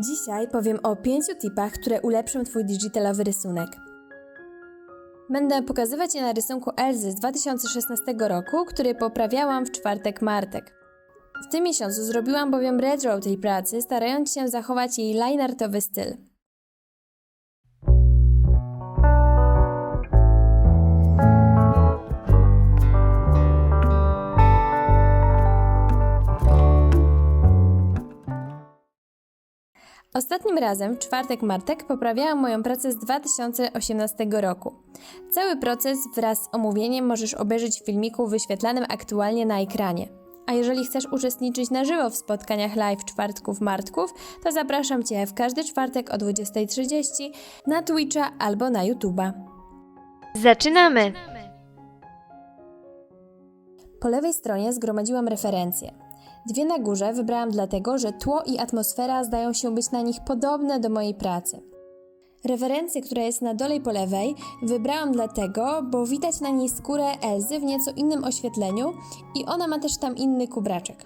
Dzisiaj powiem o pięciu tipach, które ulepszą Twój digitalowy rysunek. Będę pokazywać je na rysunku Elzy z 2016 roku, który poprawiałam w czwartek Martek. W tym miesiącu zrobiłam bowiem retro tej pracy, starając się zachować jej lineartowy styl. Ostatnim razem, w czwartek Martek, poprawiałam moją pracę z 2018 roku. Cały proces wraz z omówieniem możesz obejrzeć w filmiku wyświetlanym aktualnie na ekranie. A jeżeli chcesz uczestniczyć na żywo w spotkaniach live czwartków Martków, to zapraszam Cię w każdy czwartek o 20.30 na Twitcha albo na YouTube'a. Zaczynamy! Po lewej stronie zgromadziłam referencje. Dwie na górze wybrałam dlatego, że tło i atmosfera zdają się być na nich podobne do mojej pracy. Referencję, która jest na dole po lewej, wybrałam dlatego, bo widać na niej skórę Elzy w nieco innym oświetleniu i ona ma też tam inny kubraczek.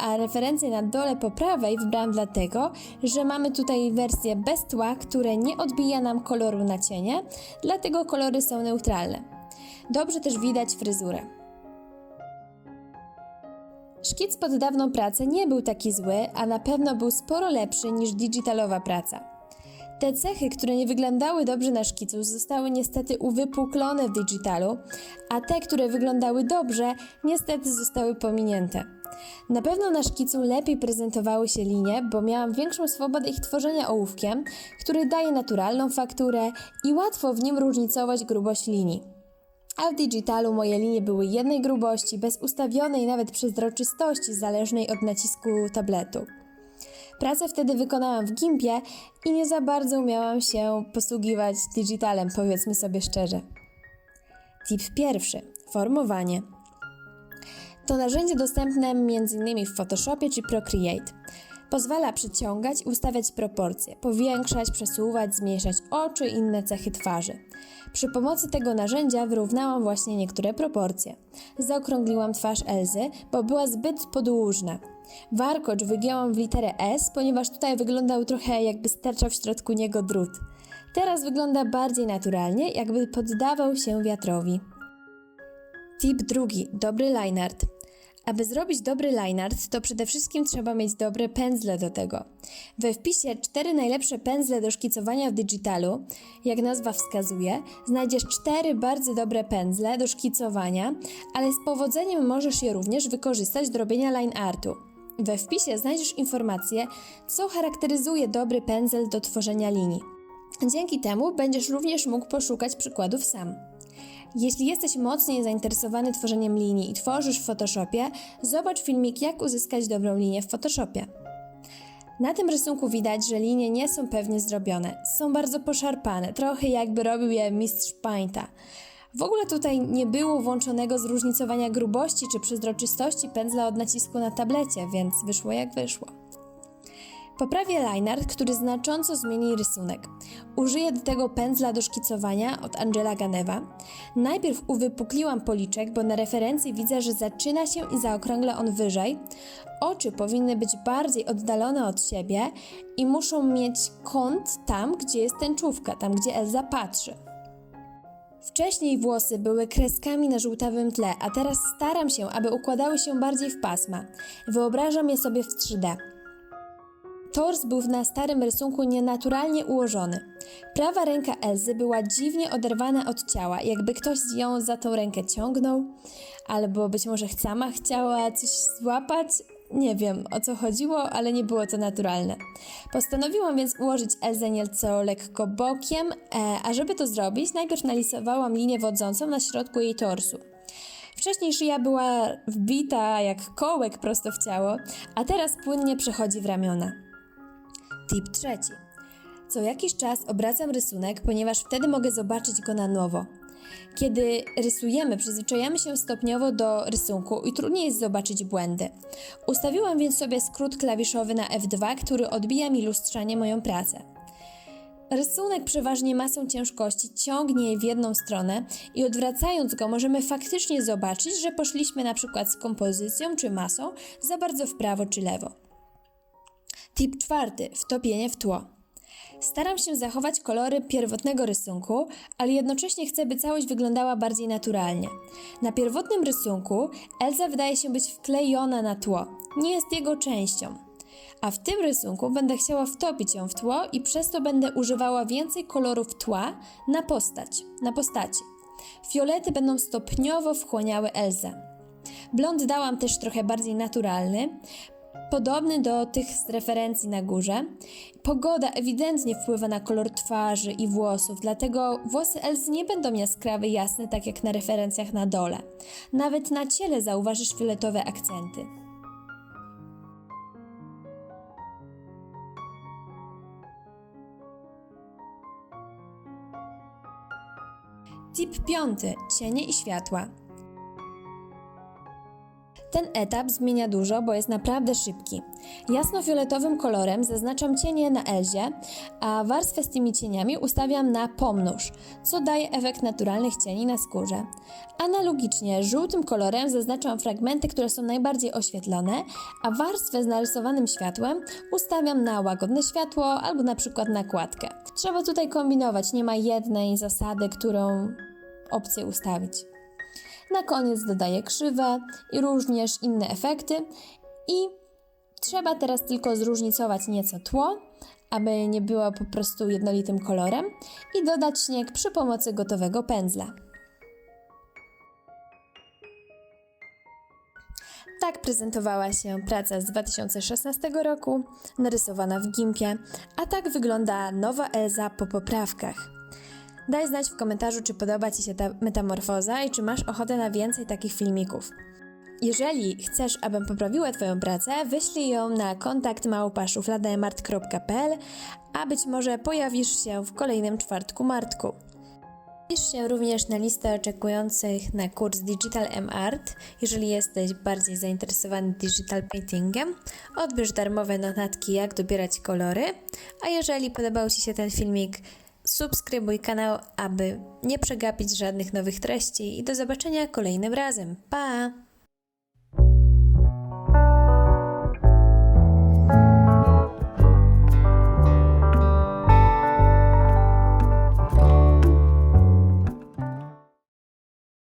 A referencję na dole po prawej wybrałam dlatego, że mamy tutaj wersję bez tła, które nie odbija nam koloru na cienie, dlatego kolory są neutralne. Dobrze też widać fryzurę. Szkic pod dawną pracę nie był taki zły, a na pewno był sporo lepszy niż digitalowa praca. Te cechy, które nie wyglądały dobrze na szkicu, zostały niestety uwypuklone w digitalu, a te, które wyglądały dobrze, niestety zostały pominięte. Na pewno na szkicu lepiej prezentowały się linie, bo miałam większą swobodę ich tworzenia ołówkiem, który daje naturalną fakturę i łatwo w nim różnicować grubość linii a w digitalu moje linie były jednej grubości, bez ustawionej nawet przezroczystości zależnej od nacisku tabletu. Pracę wtedy wykonałam w Gimpie i nie za bardzo umiałam się posługiwać digitalem, powiedzmy sobie szczerze. Tip pierwszy: formowanie. To narzędzie dostępne m.in. w Photoshopie czy Procreate. Pozwala przyciągać i ustawiać proporcje, powiększać, przesuwać, zmniejszać oczy i inne cechy twarzy. Przy pomocy tego narzędzia wyrównałam właśnie niektóre proporcje. Zaokrągliłam twarz Elzy, bo była zbyt podłużna. Warkocz wygięłam w literę S, ponieważ tutaj wyglądał trochę jakby sterczał w środku niego drut. Teraz wygląda bardziej naturalnie, jakby poddawał się wiatrowi. Tip drugi. Dobry line art. Aby zrobić dobry line art, to przede wszystkim trzeba mieć dobre pędzle do tego. We wpisie cztery najlepsze pędzle do szkicowania w digitalu, jak nazwa wskazuje, znajdziesz cztery bardzo dobre pędzle do szkicowania, ale z powodzeniem możesz je również wykorzystać do robienia line artu. We wpisie znajdziesz informację, co charakteryzuje dobry pędzel do tworzenia linii. Dzięki temu będziesz również mógł poszukać przykładów sam. Jeśli jesteś mocniej zainteresowany tworzeniem linii i tworzysz w Photoshopie, zobacz filmik jak uzyskać dobrą linię w Photoshopie. Na tym rysunku widać, że linie nie są pewnie zrobione. Są bardzo poszarpane, trochę jakby robił je mistrz Painta. W ogóle tutaj nie było włączonego zróżnicowania grubości czy przezroczystości pędzla od nacisku na tablecie, więc wyszło jak wyszło. Poprawię line art, który znacząco zmieni rysunek. Użyję do tego pędzla do szkicowania od Angela Ganeva. Najpierw uwypukliłam policzek, bo na referencji widzę, że zaczyna się i zaokrągla on wyżej. Oczy powinny być bardziej oddalone od siebie i muszą mieć kąt tam, gdzie jest tęczówka, tam gdzie Elza patrzy. Wcześniej włosy były kreskami na żółtawym tle, a teraz staram się, aby układały się bardziej w pasma. Wyobrażam je sobie w 3D. Tors był na starym rysunku nienaturalnie ułożony. Prawa ręka Elzy była dziwnie oderwana od ciała, jakby ktoś ją za tą rękę ciągnął, albo być może sama chciała coś złapać. Nie wiem o co chodziło, ale nie było to naturalne. Postanowiłam więc ułożyć Elzę nieco lekko bokiem, e, a żeby to zrobić, najpierw narysowałam linię wodzącą na środku jej torsu. Wcześniej szyja była wbita jak kołek prosto w ciało, a teraz płynnie przechodzi w ramiona. Tip trzeci. Co jakiś czas obracam rysunek, ponieważ wtedy mogę zobaczyć go na nowo. Kiedy rysujemy, przyzwyczajamy się stopniowo do rysunku i trudniej jest zobaczyć błędy. Ustawiłam więc sobie skrót klawiszowy na F2, który odbija mi lustrzanie moją pracę. Rysunek przeważnie masą ciężkości ciągnie je w jedną stronę i odwracając go możemy faktycznie zobaczyć, że poszliśmy na przykład z kompozycją czy masą za bardzo w prawo czy lewo. Tip czwarty. Wtopienie w tło. Staram się zachować kolory pierwotnego rysunku, ale jednocześnie chcę, by całość wyglądała bardziej naturalnie. Na pierwotnym rysunku Elza wydaje się być wklejona na tło, nie jest jego częścią. A w tym rysunku będę chciała wtopić ją w tło i przez to będę używała więcej kolorów tła na postać, na postaci. Fiolety będą stopniowo wchłaniały Elzę. Blond dałam też trochę bardziej naturalny, podobny do tych z referencji na górze. Pogoda ewidentnie wpływa na kolor twarzy i włosów, dlatego włosy Elzy nie będą jaskrawe jasne, tak jak na referencjach na dole. Nawet na ciele zauważysz fioletowe akcenty. Tip piąty: cienie i światła. Ten etap zmienia dużo, bo jest naprawdę szybki. Jasnofioletowym kolorem zaznaczam cienie na Elzie, a warstwę z tymi cieniami ustawiam na pomnóż, co daje efekt naturalnych cieni na skórze. Analogicznie żółtym kolorem zaznaczam fragmenty, które są najbardziej oświetlone, a warstwę z narysowanym światłem ustawiam na łagodne światło albo na przykład nakładkę. Trzeba tutaj kombinować, nie ma jednej zasady, którą opcję ustawić. Na koniec dodaję krzywe i również inne efekty i trzeba teraz tylko zróżnicować nieco tło, aby nie było po prostu jednolitym kolorem i dodać śnieg przy pomocy gotowego pędzla. Tak prezentowała się praca z 2016 roku, narysowana w Gimpie, a tak wygląda nowa Elza po poprawkach. Daj znać w komentarzu, czy podoba Ci się ta metamorfoza i czy masz ochotę na więcej takich filmików. Jeżeli chcesz, abym poprawiła Twoją pracę, wyślij ją na kontakt małpaszuflademart.pl, a być może pojawisz się w kolejnym czwartku martku. Wpisz się również na listę oczekujących na kurs Digital M Art, jeżeli jesteś bardziej zainteresowany digital paintingiem. Odbierz darmowe notatki, jak dobierać kolory, a jeżeli podobał Ci się ten filmik, subskrybuj kanał, aby nie przegapić żadnych nowych treści i do zobaczenia kolejnym razem. Pa!